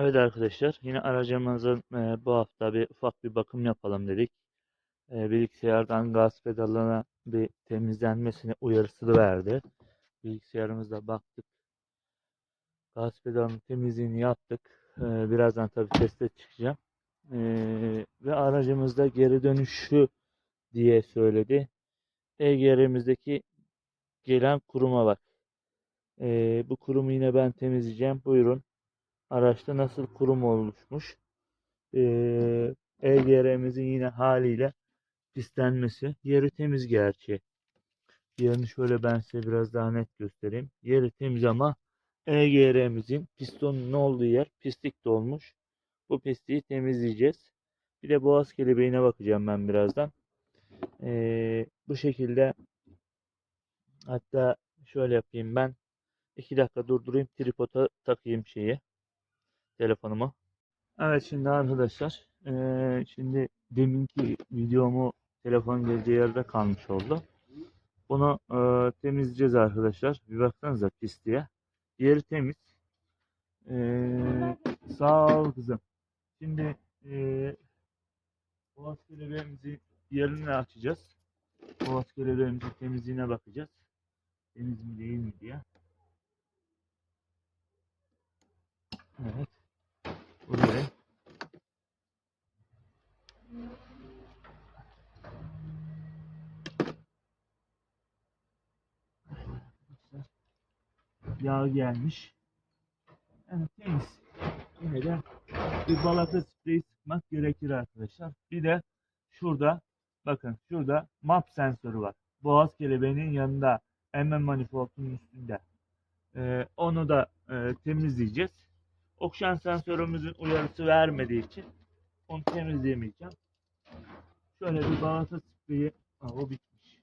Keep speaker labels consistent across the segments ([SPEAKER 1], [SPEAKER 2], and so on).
[SPEAKER 1] Evet arkadaşlar, yine aracımızın e, bu hafta bir ufak bir bakım yapalım dedik. E, bilgisayardan gaz pedalına bir temizlenmesini uyarısı verdi. Bilgisayarımızda baktık. Gaz pedalının temizliğini yaptık. E, birazdan tabii teste çıkacağım. E, ve aracımızda geri dönüşü diye söyledi. EGR'mizdeki gelen kuruma bak. E, bu kurumu yine ben temizleyeceğim. Buyurun. Araçta nasıl kurum oluşmuş. Ee, EGR'mizin yine haliyle pislenmesi. Yeri temiz gerçi. Yerini şöyle ben size biraz daha net göstereyim. Yeri temiz ama EGR'mizin pistonun olduğu yer pislik dolmuş. Bu pisliği temizleyeceğiz. Bir de boğaz kelebeğine bakacağım ben birazdan. Ee, bu şekilde hatta şöyle yapayım ben. 2 dakika durdurayım. Tripoda takayım şeyi telefonumu. Evet şimdi arkadaşlar eee, şimdi deminki videomu telefon geleceği yerde kalmış oldu. Bunu eee, temizleyeceğiz arkadaşlar. Bir baksanıza pisliğe. Yeri temiz. Eee sağ ol kızım. Şimdi eee boğaz kelebeğimizi yerini açacağız. Boğaz kelebeğimizin temizliğine bakacağız. Temiz mi değil mi diye. Evet. Buraya. Yağ gelmiş. Yani temiz. Yine de bir balata spreyi sıkmak gerekir arkadaşlar. Bir de şurada bakın şurada map sensörü var. Boğaz kelebeğinin yanında MM manifoldunun üstünde. Ee, onu da e, temizleyeceğiz. Okşan sensörümüzün uyarısı vermediği için onu temizleyemeyeceğim. Şöyle bir balata spreyi, Aa, o bitmiş.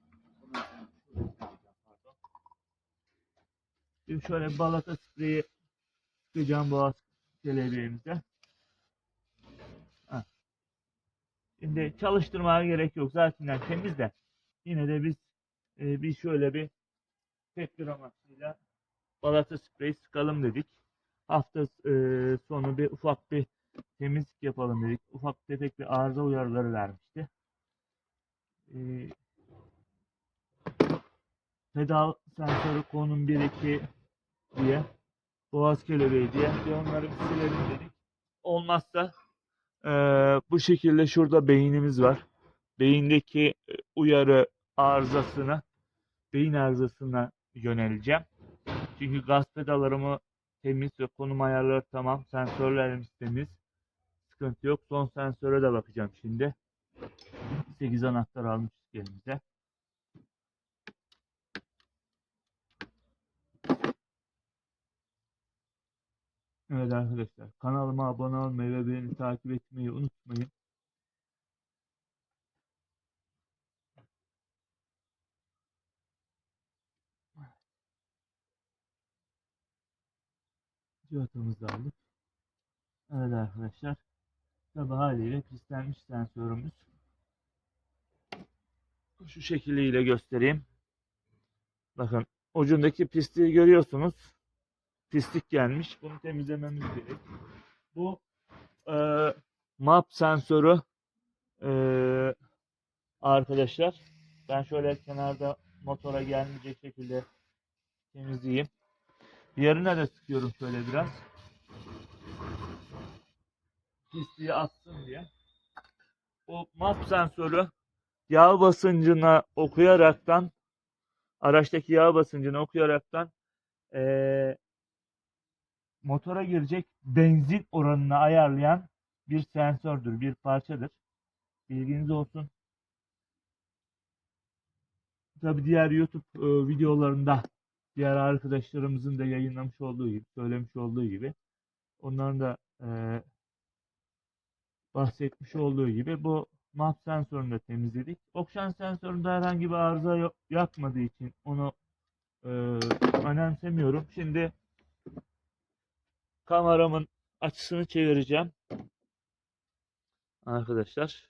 [SPEAKER 1] Şöyle balata spreyi sıkacağım boğaz kelebeğimize. Şimdi çalıştırmaya gerek yok. Zaten temiz de. Yine de biz e, bir şöyle bir tek amaçlıyla balata spreyi sıkalım dedik hafta e, sonu bir ufak bir temizlik yapalım dedik. Ufak tefek bir arıza uyarıları vermişti. E, pedal sensörü konum 1-2 diye boğaz kelebeği diye bir onları bir silelim dedik. Olmazsa e, bu şekilde şurada beynimiz var. Beyindeki e, uyarı arızasına beyin arızasına yöneleceğim. Çünkü gaz pedallarımı temiz ve konum ayarları tamam. Sensörlerimiz temiz. Sıkıntı yok. Son sensöre de bakacağım şimdi. 8 anahtar almıştık elimize. Evet arkadaşlar kanalıma abone olmayı ve beni takip etmeyi unutmayın. Civatamızı aldık. Evet arkadaşlar. Tabi haliyle pislenmiş sensörümüz. Şu şekliyle göstereyim. Bakın ucundaki pisliği görüyorsunuz. Pislik gelmiş. Bunu temizlememiz gerek. Bu e, map sensörü e, arkadaşlar. Ben şöyle kenarda motora gelmeyecek şekilde temizleyeyim. Diğerine de sıkıyorum şöyle biraz. Pisliği atsın diye. Bu map sensörü yağ basıncına okuyaraktan araçtaki yağ basıncını okuyaraktan eee, motora girecek benzin oranını ayarlayan bir sensördür, bir parçadır. Bilginiz olsun. Tabi diğer YouTube e, videolarında diğer arkadaşlarımızın da yayınlamış olduğu gibi, söylemiş olduğu gibi onların da e, bahsetmiş olduğu gibi bu map sensörünü de temizledik. Okşan sensöründe herhangi bir arıza yapmadığı için onu e, önemsemiyorum. Şimdi kameramın açısını çevireceğim. Arkadaşlar.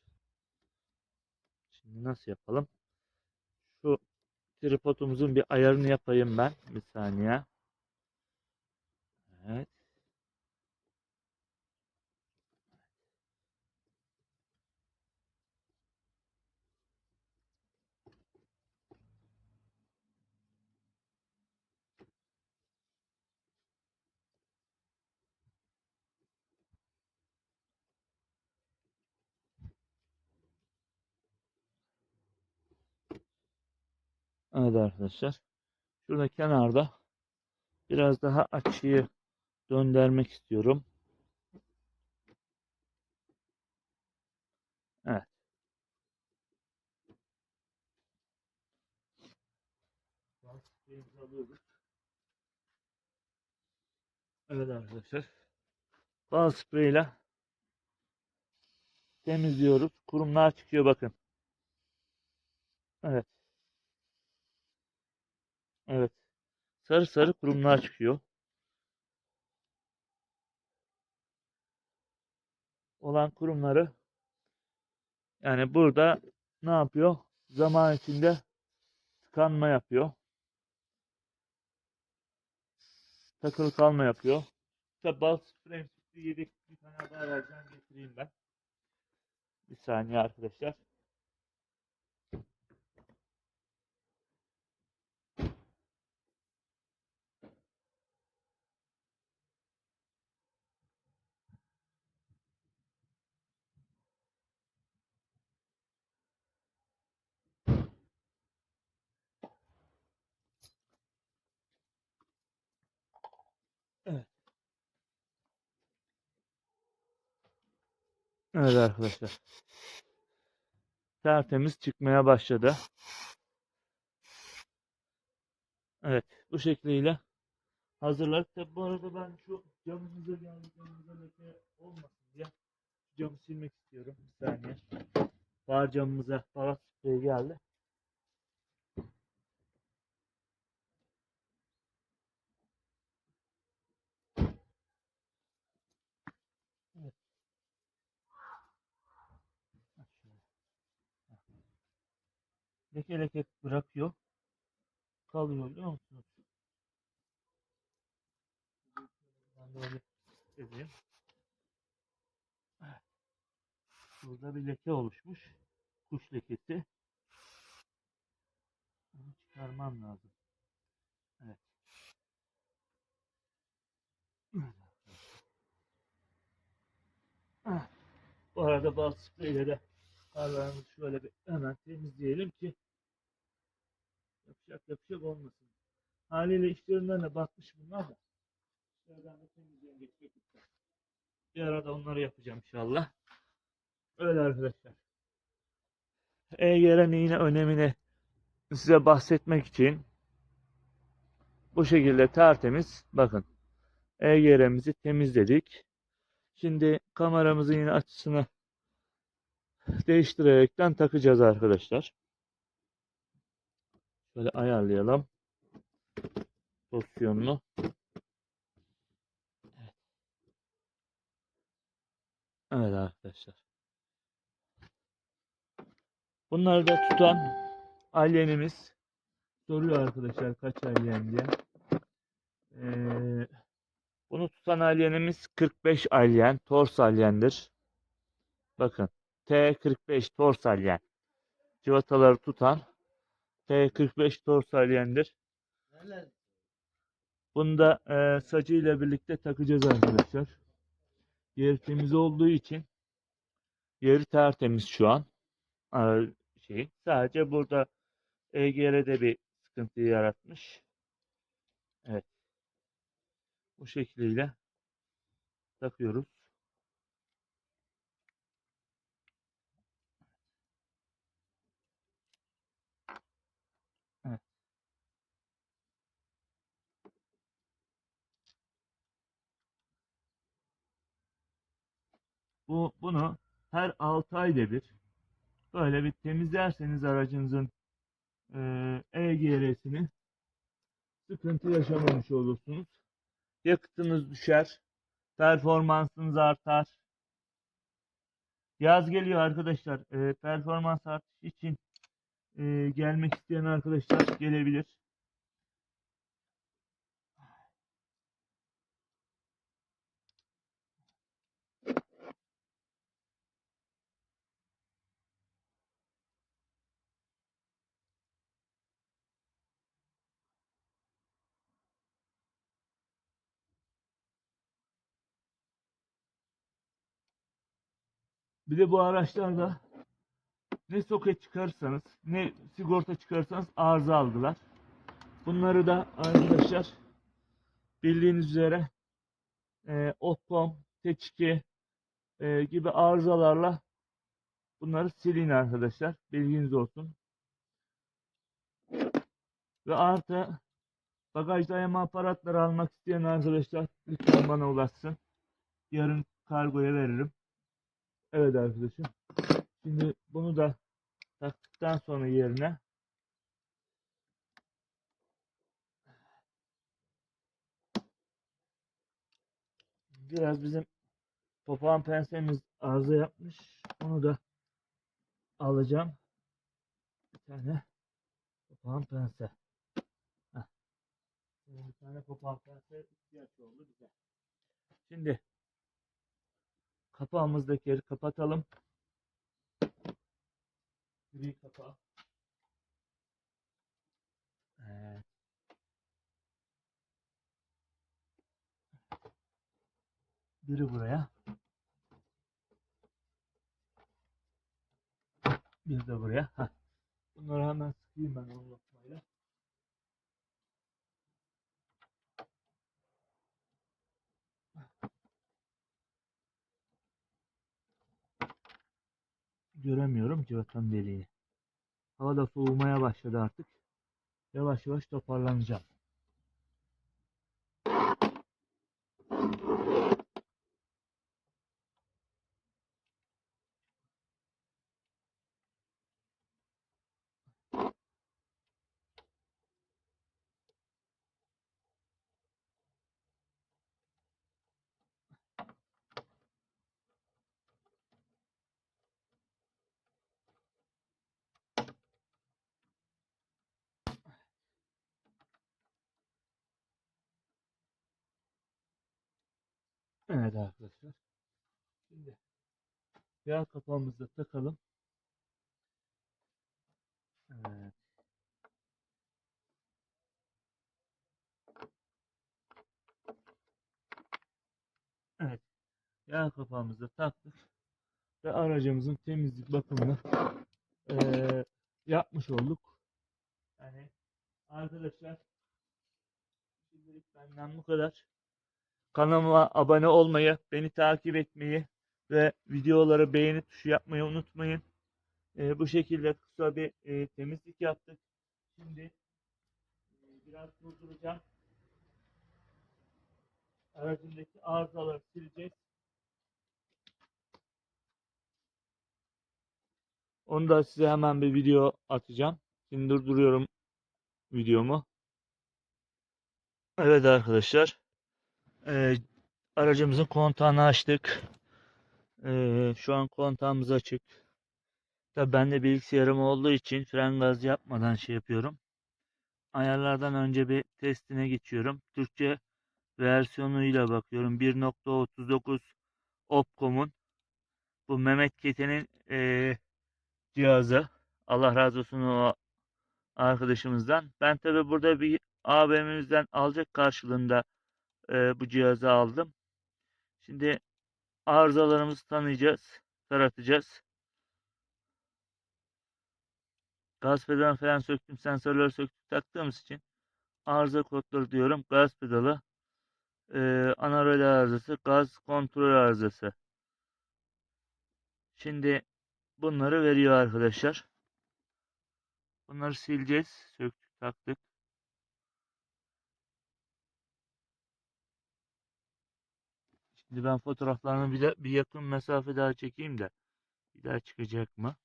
[SPEAKER 1] Şimdi nasıl yapalım? Şu tripodumuzun bir ayarını yapayım ben. Bir saniye. Evet. Evet arkadaşlar. Şurada kenarda biraz daha açıyı döndürmek istiyorum. Evet. Evet arkadaşlar. Bal spreyle temizliyoruz. Kurumlar çıkıyor bakın. Evet. Evet. Sarı sarı kurumlar çıkıyor. Olan kurumları yani burada ne yapıyor? Zaman içinde tıkanma yapıyor. Takılı kalma yapıyor. İşte bal sprey yedik. Bir tane daha vereceğim getireyim ben. Bir saniye arkadaşlar. Evet arkadaşlar. Tertemiz çıkmaya başladı. Evet. Bu şekliyle hazırladık. Tabi bu arada ben şu camımıza geldi camımıza leke olmasın diye camı silmek istiyorum. Bir saniye. Far camımıza far spreyi geldi. Leke leke bırakıyor. Kalıyor biliyor musunuz? Ben de öyle edeyim. Burada bir leke oluşmuş. Kuş lekesi. Onu çıkarmam lazım. Evet. Bu arada bazı spreyle de karlarımızı şöyle bir hemen temizleyelim ki yapacak yapacak olmasın. Haliyle işlerinden de batmış bunlar da. İşlerden de temizleyelim geçmek ister. Bir arada onları yapacağım inşallah. Öyle arkadaşlar. EGR'nin yine önemini size bahsetmek için bu şekilde tertemiz bakın EGR'mizi temizledik. Şimdi kameramızın yine açısını değiştirerekten takacağız arkadaşlar. Şöyle ayarlayalım pozisyonunu. Evet. Evet arkadaşlar. Bunları da tutan alyenimiz soruyor arkadaşlar kaç alyen diye. Ee, bunu tutan alyenimiz 45 alyen, tors alyendir. Bakın T45 tors alyen. Civataları tutan T45 tors alyendir. Bunu da e, sacı ile birlikte takacağız arkadaşlar. Yeri temiz olduğu için yeri tertemiz şu an. Ee, şey sadece burada EGR'de bir sıkıntı yaratmış. Evet. Bu şekliyle takıyoruz. Evet. Bu bunu her 6 ayda bir böyle bir temizlerseniz aracınızın e, EGR'sini sıkıntı yaşamamış olursunuz. Yakıtınız düşer, performansınız artar. Yaz geliyor arkadaşlar. E, performans artışı için e, gelmek isteyen arkadaşlar gelebilir. Bir de bu araçlarda ne soket çıkarırsanız ne sigorta çıkarırsanız arıza algılar. Bunları da arkadaşlar bildiğiniz üzere e, Opcom, T2 e, gibi arızalarla bunları silin arkadaşlar. Bilginiz olsun. Ve artı bagaj dayama aparatları almak isteyen arkadaşlar lütfen bana ulaşsın. Yarın kargoya veririm. Evet arkadaşım. Şimdi bunu da taktıktan sonra yerine biraz bizim papağan pensemiz arıza yapmış. Onu da alacağım. Bir tane papağan pense. Heh. Bir tane papağan pense ihtiyaç oldu bize. Şimdi kapağımızdaki yeri kapatalım. Gri kapağı. Evet. Biri buraya. Bir de buraya. Bunları hemen sıkayım ben o Göremiyorum cıvatan deliğini. Hava da soğumaya başladı artık. Yavaş yavaş toparlanacağım. Evet arkadaşlar. Şimdi yağ kapağımızı da takalım. Evet. Evet. Yağ kapağımızı da taktık. Ve aracımızın temizlik bakımını eee, yapmış olduk. Yani arkadaşlar şimdilik benden bu kadar. Kanalıma abone olmayı, beni takip etmeyi ve videoları beğeni tuşu yapmayı unutmayın. Ee, bu şekilde kısa bir e, temizlik yaptık. Şimdi e, biraz durduracağım. Aracımdaki arızaları sileceğiz. Onu da size hemen bir video atacağım. Şimdi durduruyorum videomu. Evet arkadaşlar. Ee, aracımızın kontağını açtık. Ee, şu an kontağımız açık. Tabii ben de bilgisayarım olduğu için fren gaz yapmadan şey yapıyorum. Ayarlardan önce bir testine geçiyorum. Türkçe versiyonuyla bakıyorum. 1.39 Opcom'un bu Mehmet Keten'in eee, cihazı. Allah razı olsun o arkadaşımızdan. Ben tabi burada bir ABM'imizden alacak karşılığında eee, bu cihazı aldım. Şimdi arızalarımızı tanıyacağız, taratacağız. Gaz pedalını falan söktüm, sensörleri söktük taktığımız için arıza kodları diyorum. Gaz pedalı, eee ana röle arızası, gaz kontrol arızası. Şimdi bunları veriyor arkadaşlar. Bunları sileceğiz. Söktük, taktık. Şimdi ben fotoğraflarını bir, de, bir yakın mesafe daha çekeyim de bir daha çıkacak mı?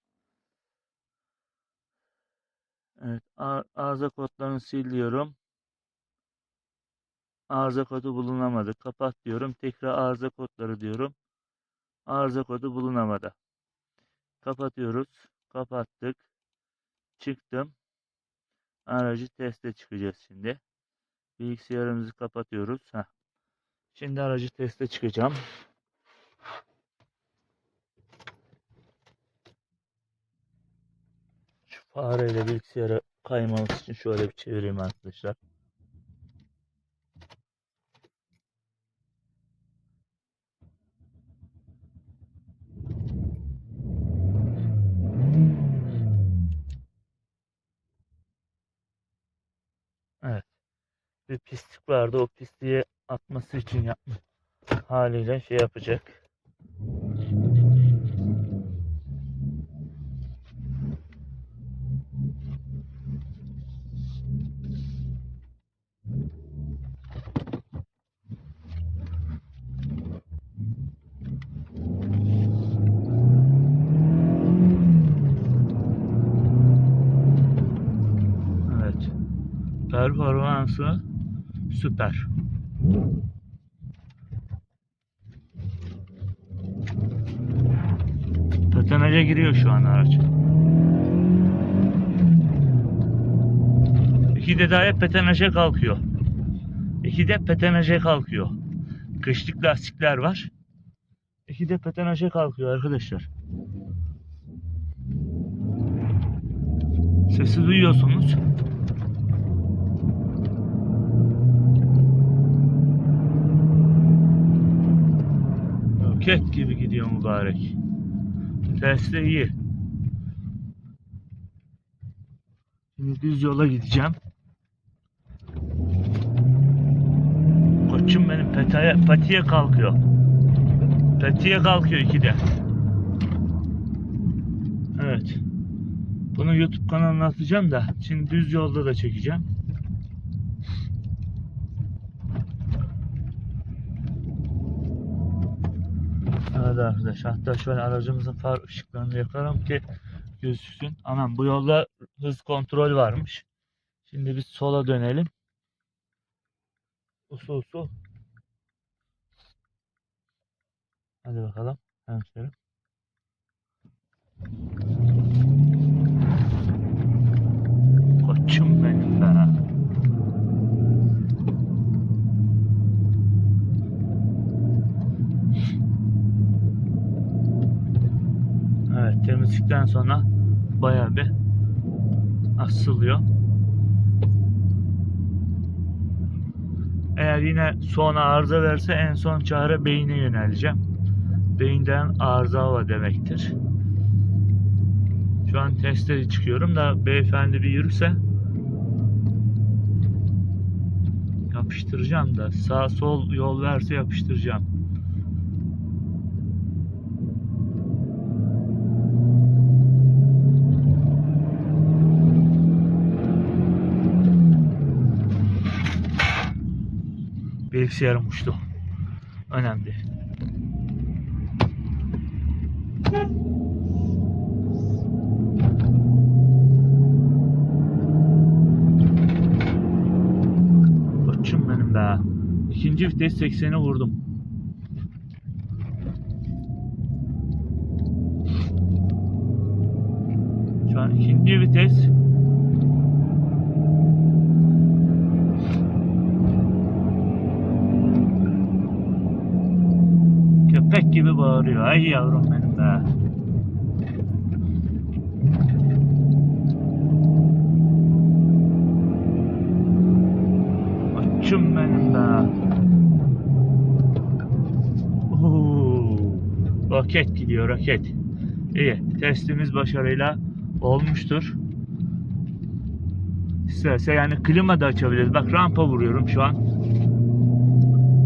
[SPEAKER 1] Evet, ar- arıza kodlarını siliyorum. Arıza kodu bulunamadı. Kapat diyorum. Tekrar arıza kodları diyorum. Arıza kodu bulunamadı. Kapatıyoruz. Kapattık. Çıktım. Aracı teste çıkacağız şimdi. Bilgisayarımızı kapatıyoruz. Heh. Şimdi aracı teste çıkacağım. Şu fareyle bilgisayara kaymaması için şöyle bir çevireyim arkadaşlar. Evet. Bir pislik vardı. O pisliğe atması için yapma haliyle şey yapacak. Evet. Performansı süper. Patinaja giriyor şu an araç. İki de daha hep patinaja kalkıyor. İki de patinaja kalkıyor. Kışlık lastikler var. İki de patinaja kalkıyor arkadaşlar. Sesi duyuyorsunuz. Roket gibi gidiyor mübarek. Testi iyi. Şimdi düz yola gideceğim. Koçum benim petaya, patiye kalkıyor. Patiye kalkıyor ikide. Evet. Bunu YouTube kanalına atacağım da şimdi düz yolda da çekeceğim. Evet arkadaşlar hatta şöyle aracımızın far ışıklarını yakarım ki gözüksün. Anam bu yolda hız kontrol varmış. Şimdi biz sola dönelim. Usul usul. Hadi bakalım. Hemşerim. Koçum benim be. Evet temizlikten sonra bayağı bir asılıyor. Eğer yine sonra arıza verse en son çare beyine yöneleceğim. Beyinden arıza var demektir. Şu an teste çıkıyorum da beyefendi bir yürüse yapıştıracağım da sağ sol yol verse yapıştıracağım. Bilgisayarım uçtu. Önemli. Koçum benim be. İkinci vites 80'e vurdum. Şu an ikinci vites gibi bağırıyor. Ay yavrum benim be. Açım benim be. Oo, roket gidiyor roket. İyi. Testimiz başarıyla olmuştur. İsterse yani klima da açabiliriz. Bak rampa vuruyorum şu an.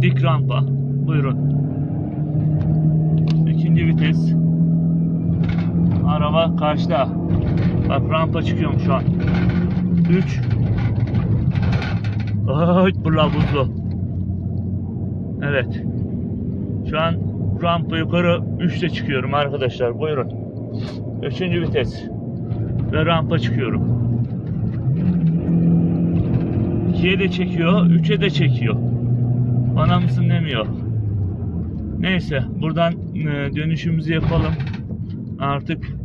[SPEAKER 1] Dik rampa. Buyurun. İkinci vites. Araba karşıda. Bak rampa çıkıyorum şu an. 3 Ay bula buzlu. Evet. Şu an rampa yukarı 3'te çıkıyorum arkadaşlar. Buyurun. Üçüncü vites. Ve rampa çıkıyorum. 2'ye de çekiyor, 3'e de çekiyor. Bana mısın demiyor. Neyse buradan e, dönüşümüzü yapalım. Artık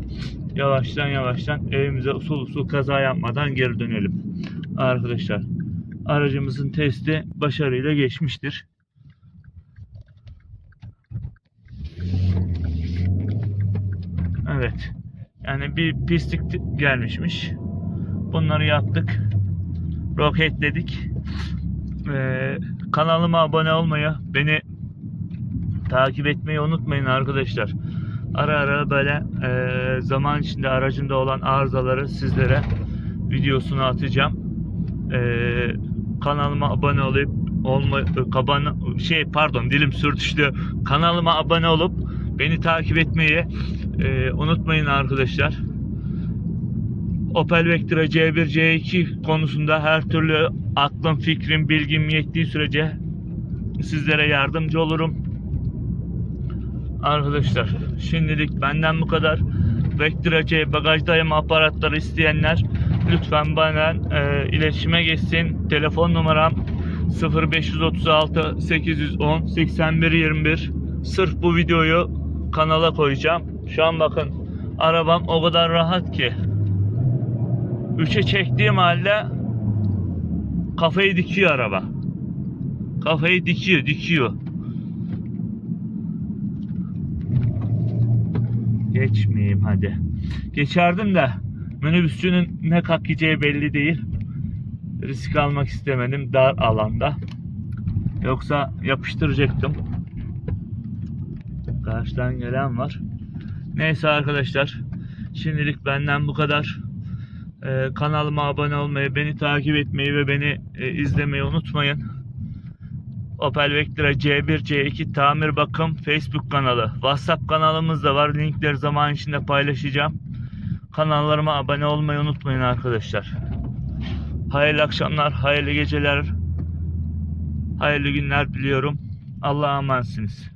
[SPEAKER 1] yavaştan yavaştan evimize usul usul kaza yapmadan geri dönelim. Arkadaşlar aracımızın testi başarıyla geçmiştir. Evet. Yani bir pislik gelmişmiş. Bunları yaptık. Roketledik. Ee, kanalıma abone olmayı, beni takip etmeyi unutmayın arkadaşlar. Ara ara böyle e, zaman içinde aracımda olan arızaları sizlere videosunu atacağım. E, kanalıma abone olup olma kabana, şey pardon dilim sürtüştü. Kanalıma abone olup beni takip etmeyi e, unutmayın arkadaşlar. Opel Vectra C1 C2 konusunda her türlü aklım, fikrim, bilgim yettiği sürece sizlere yardımcı olurum. Arkadaşlar şimdilik benden bu kadar. Vectra C bagaj dayama aparatları isteyenler lütfen bana e, iletişime geçsin. Telefon numaram 0536 810 81 21. Sırf bu videoyu kanala koyacağım. Şu an bakın arabam o kadar rahat ki. 3'e çektiğim halde kafayı dikiyor araba. Kafayı dikiyor, dikiyor. Geçmeyeyim hadi. Geçerdim de minibüsçünün ne kalk yiyeceği belli değil. Risk almak istemedim dar alanda. Yoksa yapıştıracaktım. Karşıdan gelen var. Neyse arkadaşlar. Şimdilik benden bu kadar. Ee, kanalıma abone olmayı, beni takip etmeyi ve beni e, izlemeyi unutmayın. Opel Vectra C1 C2 tamir bakım Facebook kanalı. WhatsApp kanalımız da var. Linkleri zaman içinde paylaşacağım. Kanallarıma abone olmayı unutmayın arkadaşlar. Hayırlı akşamlar, hayırlı geceler, hayırlı günler diliyorum. Allah'a emanetsiniz.